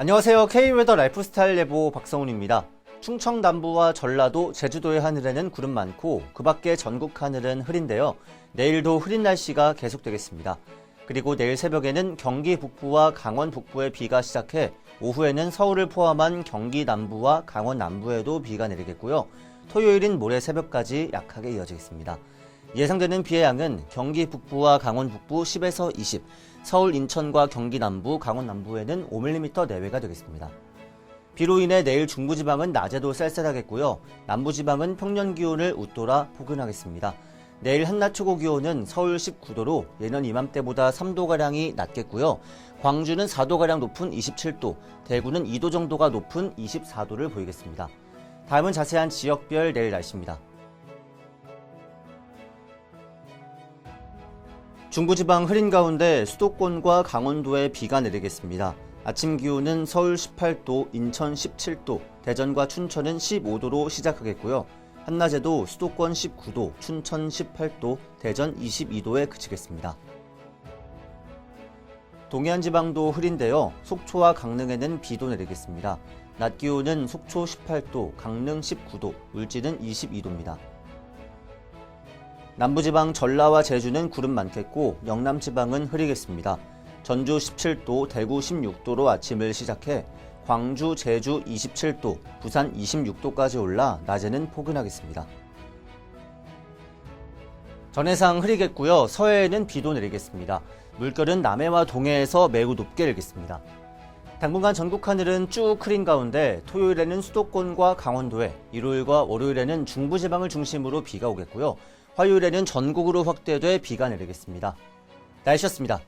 안녕하세요. K웨더 라이프스타일 예보 박성훈입니다. 충청 남부와 전라도, 제주도의 하늘에는 구름 많고 그 밖에 전국 하늘은 흐린데요. 내일도 흐린 날씨가 계속되겠습니다. 그리고 내일 새벽에는 경기 북부와 강원 북부에 비가 시작해 오후에는 서울을 포함한 경기 남부와 강원 남부에도 비가 내리겠고요. 토요일인 모레 새벽까지 약하게 이어지겠습니다. 예상되는 비의 양은 경기 북부와 강원 북부 10에서 20, 서울 인천과 경기 남부, 강원 남부에는 5mm 내외가 되겠습니다. 비로 인해 내일 중부지방은 낮에도 쌀쌀하겠고요. 남부지방은 평년 기온을 웃돌아 포근하겠습니다. 내일 한낮 최고 기온은 서울 19도로 예년 이맘때보다 3도가량이 낮겠고요. 광주는 4도가량 높은 27도, 대구는 2도 정도가 높은 24도를 보이겠습니다. 다음은 자세한 지역별 내일 날씨입니다. 중부지방 흐린 가운데 수도권과 강원도에 비가 내리겠습니다. 아침 기온은 서울 18도, 인천 17도, 대전과 춘천은 15도로 시작하겠고요. 한낮에도 수도권 19도, 춘천 18도, 대전 22도에 그치겠습니다. 동해안 지방도 흐린데요. 속초와 강릉에는 비도 내리겠습니다. 낮 기온은 속초 18도, 강릉 19도, 울진은 22도입니다. 남부지방 전라와 제주는 구름 많겠고 영남지방은 흐리겠습니다. 전주 17도, 대구 16도로 아침을 시작해 광주, 제주 27도, 부산 26도까지 올라 낮에는 포근하겠습니다. 전해상 흐리겠고요. 서해에는 비도 내리겠습니다. 물결은 남해와 동해에서 매우 높게 일겠습니다. 당분간 전국 하늘은 쭉 흐린 가운데 토요일에는 수도권과 강원도에, 일요일과 월요일에는 중부지방을 중심으로 비가 오겠고요. 화요일에는 전국으로 확대돼 비가 내리겠습니다. 날씨였습니다.